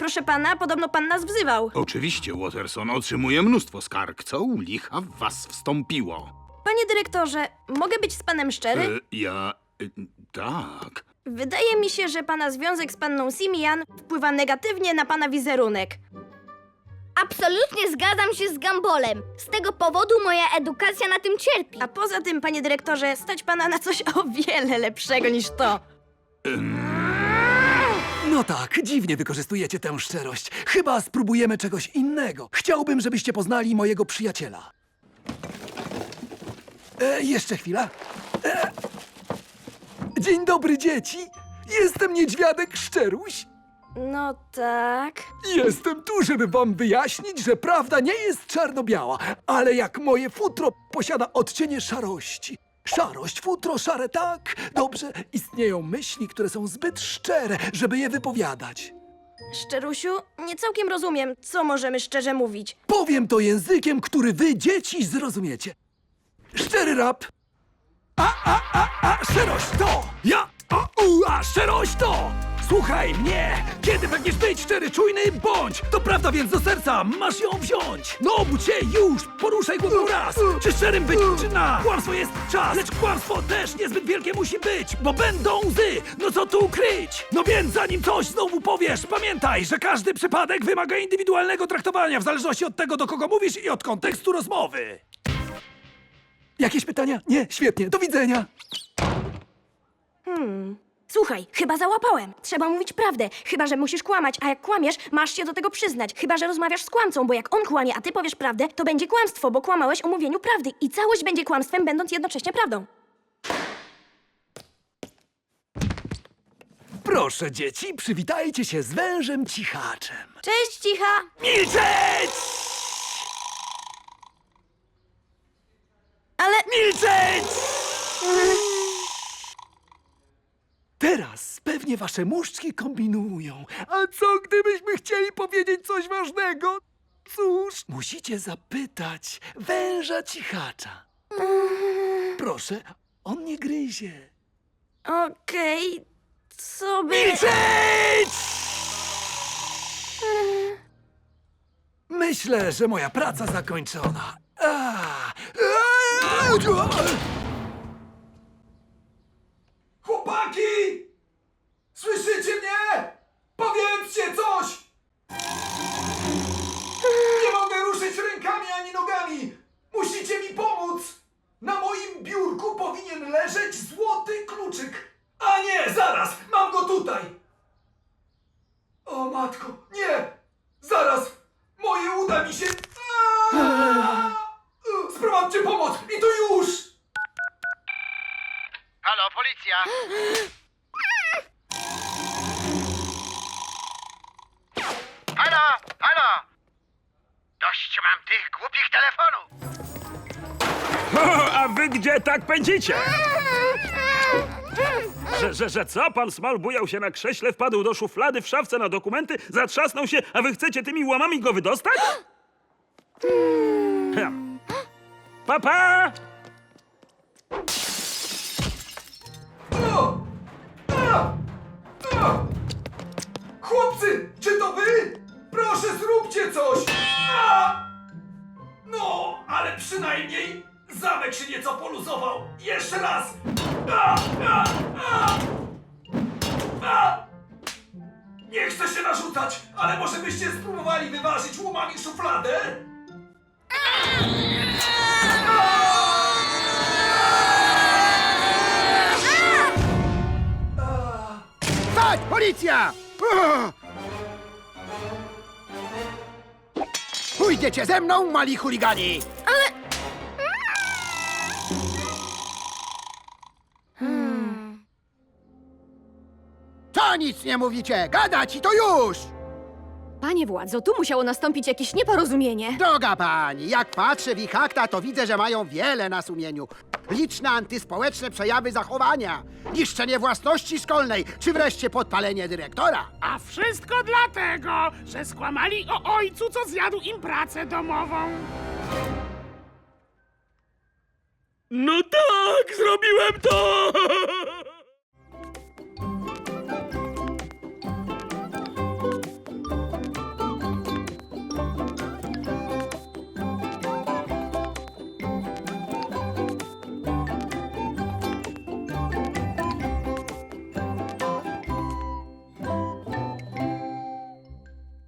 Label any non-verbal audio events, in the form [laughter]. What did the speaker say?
Proszę pana, podobno pan nas wzywał. Oczywiście, Watterson, otrzymuje mnóstwo skarg. Co u licha w was wstąpiło? Panie dyrektorze, mogę być z panem szczery? E, ja... E, tak. Wydaje mi się, że pana związek z panną Simian wpływa negatywnie na pana wizerunek. Absolutnie zgadzam się z Gambolem. Z tego powodu moja edukacja na tym cierpi. A poza tym, panie dyrektorze, stać pana na coś o wiele lepszego niż to. No tak, dziwnie wykorzystujecie tę szczerość. Chyba spróbujemy czegoś innego. Chciałbym, żebyście poznali mojego przyjaciela. E, jeszcze chwila. E, dzień dobry, dzieci. Jestem niedźwiadek Szczeruś. No tak. Jestem tu, żeby wam wyjaśnić, że prawda nie jest czarno-biała, ale jak moje futro posiada odcienie szarości. Szarość, futro szare, tak. Dobrze, istnieją myśli, które są zbyt szczere, żeby je wypowiadać. Szczerusiu, nie całkiem rozumiem, co możemy szczerze mówić. Powiem to językiem, który wy, dzieci, zrozumiecie. Szczery rap. A, a, a, a, szczerość to! Ja, a, u, a, szczerość to! Słuchaj mnie! Kiedy pragniesz być szczery, czujny, bądź! To prawda więc do serca, masz ją wziąć! No obudź się już, poruszaj głową raz! Czy szczerym być, czy na? Kłamstwo jest czas, lecz kłamstwo też niezbyt wielkie musi być, bo będą łzy! No co tu ukryć? No więc zanim coś znowu powiesz, pamiętaj, że każdy przypadek wymaga indywidualnego traktowania w zależności od tego, do kogo mówisz i od kontekstu rozmowy. Jakieś pytania? Nie, świetnie, do widzenia! Słuchaj, chyba załapałem. Trzeba mówić prawdę, chyba że musisz kłamać, a jak kłamiesz, masz się do tego przyznać. Chyba że rozmawiasz z kłamcą, bo jak on kłamie, a ty powiesz prawdę, to będzie kłamstwo, bo kłamałeś o mówieniu prawdy i całość będzie kłamstwem, będąc jednocześnie prawdą. Proszę, dzieci, przywitajcie się z wężem cichaczem. Cześć, cicha! Milczeć! Ale Milczeć! Teraz pewnie wasze muszczki kombinują. A co gdybyśmy chcieli powiedzieć coś ważnego? Cóż, musicie zapytać węża cichacza. Proszę, on nie gryzie. okej, co by... Milczeć! Myślę, że moja praca zakończona. A! Matko, nie! Zaraz! Moje uda mi się... Aaaa! Sprowadźcie pomoc i to już! Halo, policja! Halo, halo! Dość mam tych głupich telefonów! O, [laughs] a wy gdzie tak pędzicie? [laughs] Że, że, że co? Pan Small bujał się na krześle, wpadł do szuflady w szafce na dokumenty, zatrzasnął się, a wy chcecie tymi łamami go wydostać? Hm. Papa! O! A! A! Chłopcy, czy to wy? Proszę, zróbcie coś! No, ale przynajmniej zamek się nieco poluzował. Jeszcze raz! A! A! A! A! Nie chcę się narzucać, ale może byście spróbowali wyważyć łomami szufladę? Stać, policja! O! Pójdziecie ze mną, mali chuligani! Co nic nie mówicie? Gadać i to już! Panie władzo, tu musiało nastąpić jakieś nieporozumienie. Droga pani, jak patrzę w ich akta, to widzę, że mają wiele na sumieniu. Liczne antyspołeczne przejawy zachowania, niszczenie własności szkolnej, czy wreszcie podpalenie dyrektora. A wszystko dlatego, że skłamali o ojcu, co zjadł im pracę domową. No tak, zrobiłem to! [laughs]